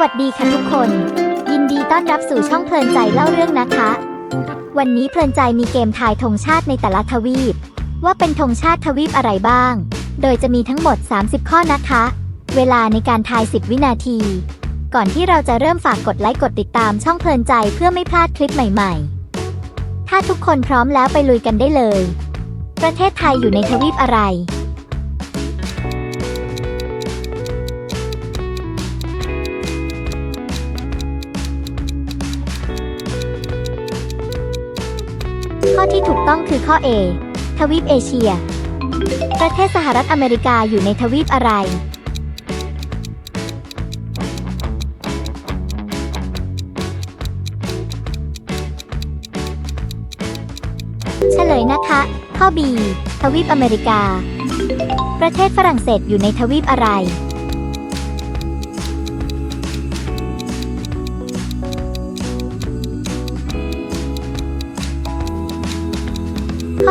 วัสดีค่ะทุกคน ยินดีต้อนรับสู่ช่องเพลินใจเล่าเรื่องนะคะ วันนี้เพลินใจมีเกมทายธงชาติในแต่ละทวีป ว่าเป็นธงชาติทวีปอะไรบ้าง โดยจะมีทั้งหมด 30 ข้อนะคะ เวลาในการทาย 10 วินาที ก่อนที่เราจะเริ่มฝากกดไลค์กดติดตามช่องเพลินใจเพื่อไม่พลาดคลิปใหม่ๆ ถ้าทุกคนพร้อมแล้วไปลุยกันได้เลย ประเทศไทยอยู่ในทวีปอะไร ที่ถูกต้องคือข้อ A ทวีปเอเชีย ประเทศสหรัฐอเมริกาอยู่ในทวีปอะไร เฉลยนะคะ ข้อ B ทวีปอเมริกา ประเทศฝรั่งเศสอยู่ในทวีปอะไร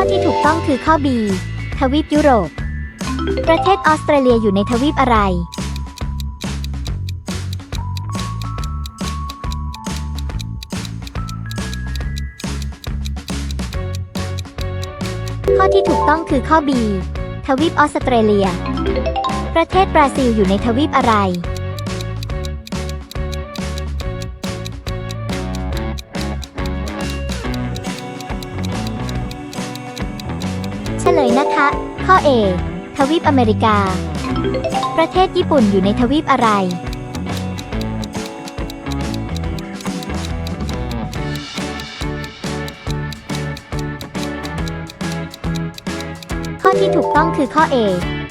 ที่ถูกต้องคือข้อ B ทวีปยุโรป ประเทศออสเตรเลียอยู่ในทวีปอะไร ข้อที่ถูกต้องคือข้อ B ทวีปออสเตรเลีย ประเทศบราซิลอยู่ในทวีปอะไร ลยนะคะ ข้อ A ทวีปอเมริกา ประเทศญี่ปุ่นอยู่ในทวีปอะไร ข้อที่ถูกต้องคือข้อ A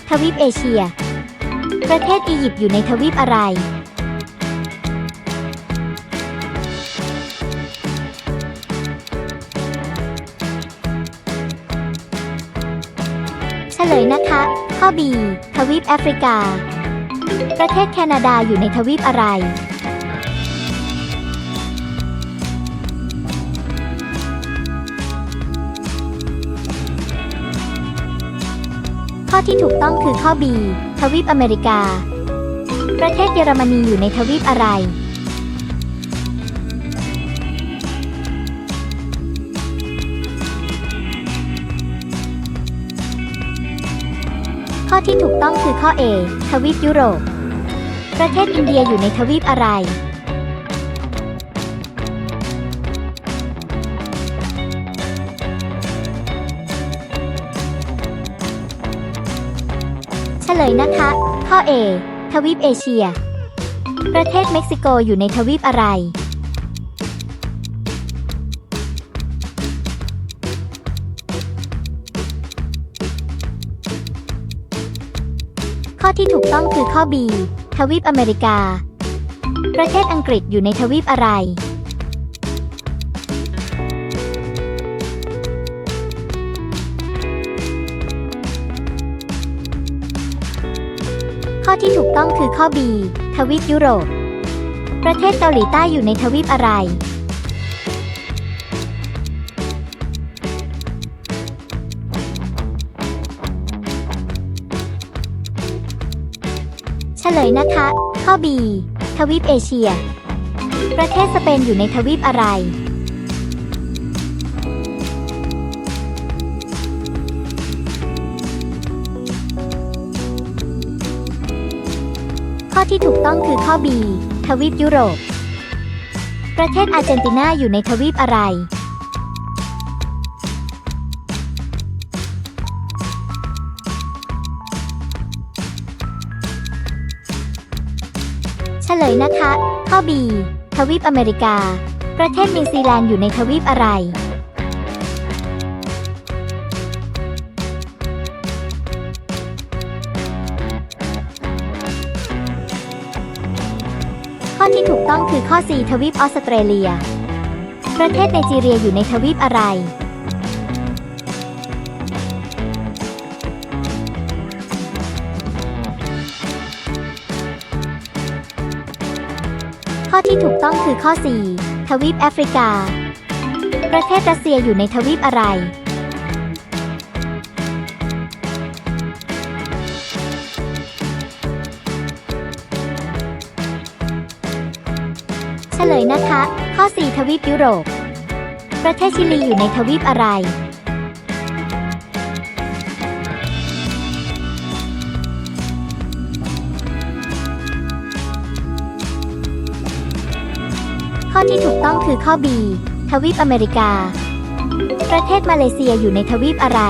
ทวีปเอเชีย ประเทศอียิปต์อยู่ในทวีปอะไร ฉลยนะคะ ข้อ B ทวีปแอฟริกา ประเทศแคนาดาอยู่ในทวีปอะไร ข้อที่ถูกต้องคือข้อ B ทวีปอเมริกา ประเทศเยอรมนีอยู่ในทวีปอะไร อที่ถูกต้องคือข้อ A ทวีปยุโรป ประเทศอินเดียอยู่ในทวีปอะไร เฉลยนะคะ ข้อ A ทวีปเอเชีย ประเทศเม็กซิโกอยู่ในทวีปอะไร อที่ถูกต้องคือข้อ B ทวีปอเมริกา ประเทศอังกฤษอยู่ในทวีปอะไร ข้อที่ถูกต้องคือข้อ B ทวีปยุโรป ประเทศเกาหลีใต้อยู่ในทวีปอะไร ลยนะคะ ข้อ B ทวีปเอเชีย ประเทศสเปนอยู่ในทวีปอะไร ข้อที่ถูกต้องคือข้อ B ทวีปยุโรป ประเทศอาร์เจนตินาอยู่ในทวีปอะไร เฉลยนะคะ ข้อ B ทวีปอเมริกา ประเทศนิวซีแลนด์อยู่ในทวีปอะไร ข้อที่ถูกต้องคือข้อ C ทวีปออสเตรเลีย ประเทศไนจีเรียอยู่ในทวีปอะไร ข้อที่ถูกต้องคือข้อ 4 ทวีปแอฟริกา ประเทศรัสเซียอยู่ในทวีปอะไร เฉลยนะคะ ข้อ 4 ทวีปยุโรป ประเทศชิลีอยู่ในทวีปอะไร ข้อที่ถูกต้องคือข้อ B ทวีปอเมริกา ประเทศมาเลเซียอยู่ในทวีปอะไร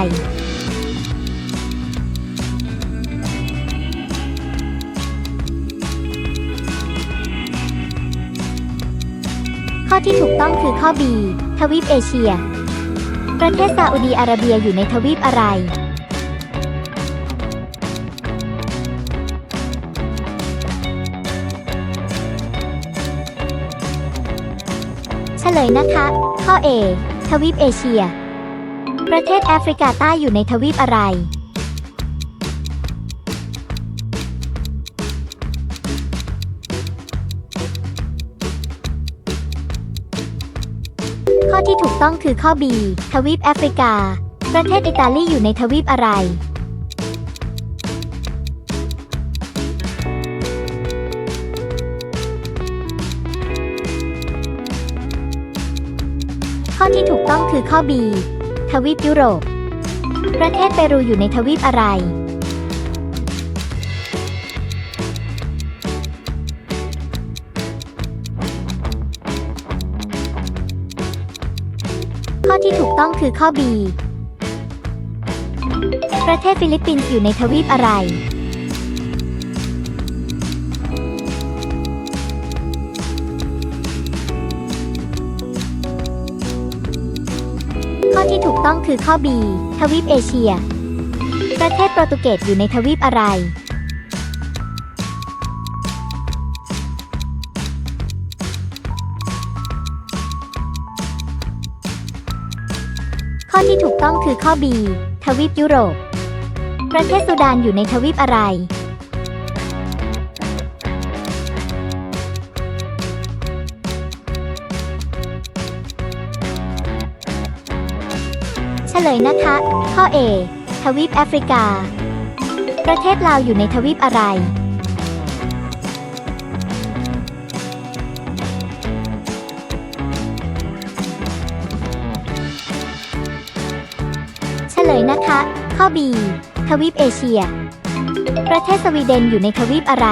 ข้อที่ถูกต้องคือข้อ B ทวีปเอเชีย ประเทศซาอุดีอาระเบียอยู่ในทวีปอะไร เฉลยนะคะ ข้อ A ทวีปเอเชีย ประเทศแอฟริกาใต้อยู่ในทวีปอะไร ข้อที่ถูกต้องคือข้อ B ทวีปแอฟริกา ประเทศอิตาลีอยู่ในทวีปอะไร ข้อที่ถูกต้องคือข้อ B ทวีปยุโรป ประเทศเปรูอยู่ในทวีปอะไร ข้อที่ถูกต้องคือข้อ B ประเทศฟิลิปปินส์อยู่ในทวีปอะไร ข้อที่ถูกต้องคือข้อ B ทวีปเอเชีย ประเทศโปรตุเกสอยู่ในทวีปอะไร ข้อที่ถูกต้องคือข้อ B ทวีปยุโรป ประเทศสุดานอยู่ในทวีปอะไร ลยนะคะ ข้อ A ทวีปแอฟริกา ประเทศลาวอยู่ในทวีปอะไร เฉลยนะคะ ข้อ B ทวีปเอเชีย ประเทศสวีเดนอยู่ในทวีปอะไร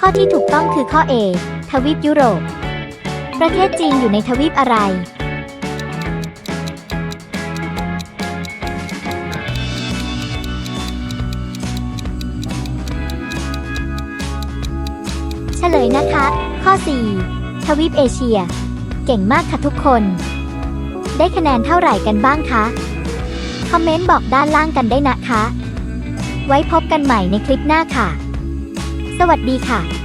ข้อที่ถูกต้องคือข้อ A ทวีปยุโรป ประเทศจีนอยู่ในทวีปอะไร เฉลยนะคะ ข้อ 4 ทวีปเอเชีย เก่งมากค่ะทุกคน ได้คะแนนเท่าไหร่กันบ้างคะ คอมเมนต์บอกด้านล่างกันได้นะคะ ไว้พบกันใหม่ในคลิปหน้าค่ะ สวัสดีค่ะ